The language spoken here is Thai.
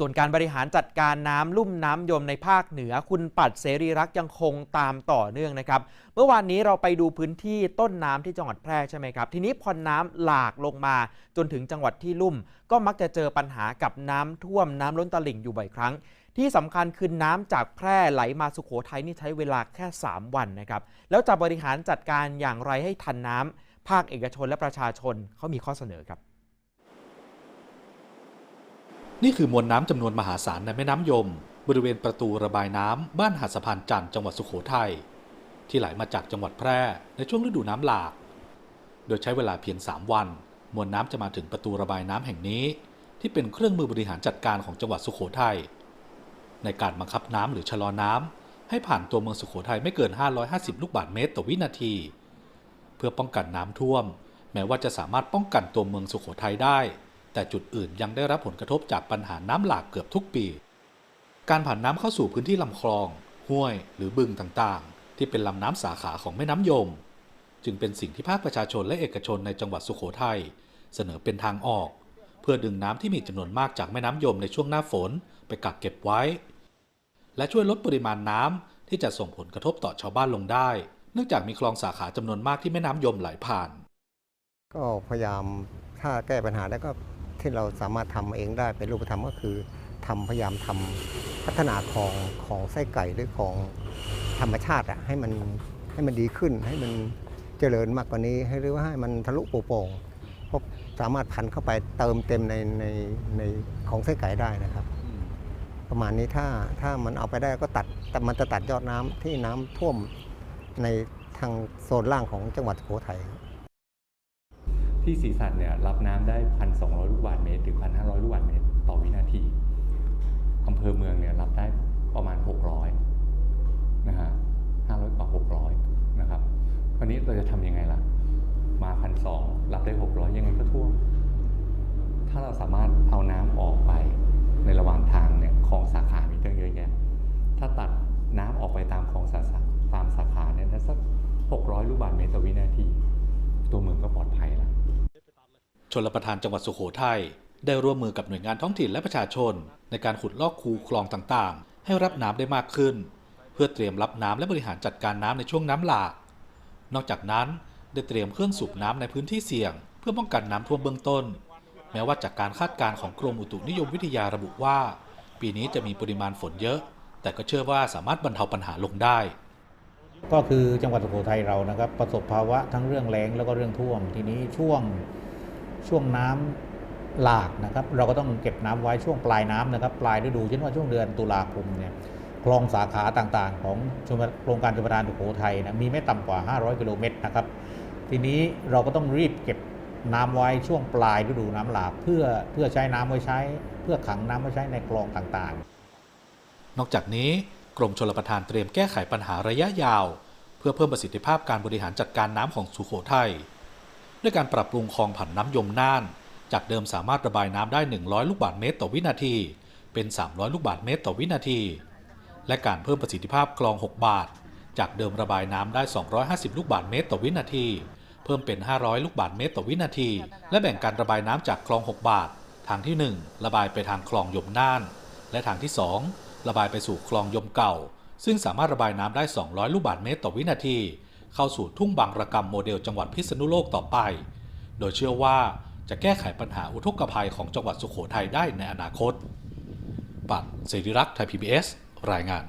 ส่วนการบริหารจัดการน้ำลุ่มน้ำยมในภาคเหนือ คุณปัดเสรีรักยังคงตามต่อเนื่องนะครับ เมื่อวานนี้เราไปดูพื้นที่ต้นน้ำที่จังหวัดแพร่ใช่ไหมครับ ทีนี้พอน้ำหลากลงมา จนถึงจังหวัดที่ลุ่ม ก็มักจะเจอปัญหากับน้ำท่วมน้ำล้นตลิ่งอยู่บ่อยครั้ง ที่สำคัญคือน้ำจากแพร่ไหลมาสุขโขทัยนี่ใช้เวลาแค่ 3 วันนะครับ แล้วจะบริหารจัดการอย่างไรให้ทันน้ำภาคเอกชนและประชาชนเขามีข้อเสนอครับ นี่คือมวลน้ำจำนวนมหาศาลในแม่น้ำยม บริเวณประตูระบายน้ำบ้านหาดสะพานจันทร์จังหวัดสุโขทัยที่ไหลมาจากจังหวัดแพร่ในช่วงฤดูน้ำหลาก โดยใช้เวลาเพียง 3 วัน มวลน้ำจะมาถึงประตูระบายน้ำแห่งนี้ ที่เป็นเครื่องมือบริหารจัดการของจังหวัดสุโขทัยในการบังคับน้ำหรือชะลอน้ำให้ผ่านตัวเมืองสุโขทัยไม่เกิน 550 ลูกบาศก์เมตรต่อวินาที เพื่อป้องกันน้ำท่วม แม้ว่าจะสามารถป้องกันตัวเมืองสุโขทัยได้ แต่จุดอื่นยังได้รับผลกระทบจากปัญหาน้ำหลากเกือบทุกปี การผ่านน้ำเข้าสู่พื้นที่ลำคลอง ห้วย หรือบึงต่างๆ ที่เป็นลำน้ำสาขาของแม่น้ำยม จึงเป็นสิ่งที่ภาคประชาชนและเอกชนในจังหวัดสุโขทัยเสนอเป็นทางออก เพื่อดึงน้ำที่มีจำนวนมากจากแม่น้ำยมในช่วงหน้าฝนไปกักเก็บไว้ และช่วยลดปริมาณน้ำที่จะส่งผลกระทบต่อชาวบ้านลงได้ เนื่องจากมีคลองสาขาจำนวนมากที่แม่น้ำยมไหลผ่าน ก็พยายามถ้าแก้ปัญหาได้ก็ ที่เราสามารถทำเองได้เป็นรูปธรรมก็คือทำพยายามทำพัฒนาของของไส้ไก่หรือของธรรมชาติอะให้มันให้มันดีขึ้น ให้มันเจริญมากกว่านี้ ให้หรือว่าให้มันทะลุโปร่งเพราะสามารถพันเข้าไปเติมเต็มในในในของไส้ไก่ได้นะครับ ประมาณนี้ถ้าถ้ามันเอาไปได้ก็ตัดแต่มันจะตัดยอดน้ำที่น้ำท่วมในทางโซนล่างของจังหวัดสุโขทัยที่ศ รีสันเนี่ยรับน้ำได้ 1,200 ลูกบาศก์เมตรถึง 1,500 ลูกบาศก์เมตร ต่อวินาทีอำเภอเมืองเนี่ยรับได้ประมาณ 600 นะฮะ 500กว่า600 นะครับคราวนี้เราจะทำยังไงล่ะ มา1,200รับได้ 600 ยังไงก็ท่วม ถ้าเราสามารถเอาน้ำออกไปในระหว่างทางเนี่ยคลองสาขามีตั้งเยอะแยะถ้าตัดน้ำออกไปตามคลองสาขาตามสาขาเนี่ยได้สัก 600 ลูกบาศก์เมตรต่อวินาที ตัวเมืองก็ปลอดภัยแล้ว ชลประทานจังหวัดสุโขทัยได้ร่วมมือกับหน่วยงานท้องถิ่นและประชาชน ในการขุดลอกคูคลองต่างๆ ให้รับน้ำได้มากขึ้น เพื่อเตรียมรับน้ำและบริหารจัดการน้ำในช่วงน้ำหลาก นอกจากนั้นได้เตรียมเครื่องสูบน้ำในพื้นที่เสี่ยง เพื่อป้องกันน้ำท่วมเบื้องต้น แม้ว่าจากการคาดการณ์ของกรมอุตุนิยมวิทยาระบุว่า ปีนี้จะมีปริมาณฝนเยอะ แต่ก็เชื่อว่าสามารถบรรเทาปัญหาลงได้ ก็คือจังหวัดสุโขทัยเรานะครับประสบภาวะทั้งเรื่องแล้งแล้วก็เรื่องท่วม ทีนี้ช่วงช่วงน้ำหลากนะครับ เราก็ต้องเก็บน้ำไว้ช่วงปลายน้ำนะครับ ปลายฤดูเช่นว่าช่วงเดือนตุลาคมเนี่ยคลองสาขาต่างๆ ของโครงการชลประทานสุโขทัยนะมีไม่ต่ำกว่า 500 กิโลเมตรนะครับ ทีนี้เราก็ต้องรีบเก็บน้ำไว้ช่วงปลายฤดูน้ำหลากเพื่อเพื่อใช้น้ำไว้ใช้ เพื่อขังน้ำไว้ใช้ในคลองต่างๆ นอกจากนี้ กรมชลประทานเตรียมแก้ไขปัญหาระยะยาว เพื่อเพิ่มประสิทธิภาพการบริหารจัดการน้ำของสุโขทัยด้วยการปรับปรุงคลองผันน้ำยมน่าน จากเดิมสามารถระบายน้ำได้ 100 ลูกบาศก์เมตรต่อวินาที เป็น 300 ลูกบาศก์เมตรต่อวินาที และการเพิ่มประสิทธิภาพคลอง 6 บาท จากเดิมระบายน้ำได้ 250 ลูกบาศก์เมตรต่อวินาที เพิ่มเป็น 500 ลูกบาศก์เมตรต่อวินาที และแบ่งการระบายน้ำจากคลอง 6 บาท ทางที่ 1 ระบายไปทางคลองยมน่าน และทางที่ 2 ระบายไปสู่คลองยมเก่า ซึ่งสามารถระบายน้ำได้ 200 ลูกบาศก์เมตรต่อวินาที เข้าสู่ทุ่งบางระกำโมเดลจังหวัดพิษณุโลกต่อไป โดยเชื่อว่าจะแก้ไขปัญหาอุทกภัยของจังหวัดสุโขทัยได้ในอนาคต ปัดศิริรักษ์ไทย PBS รายงาน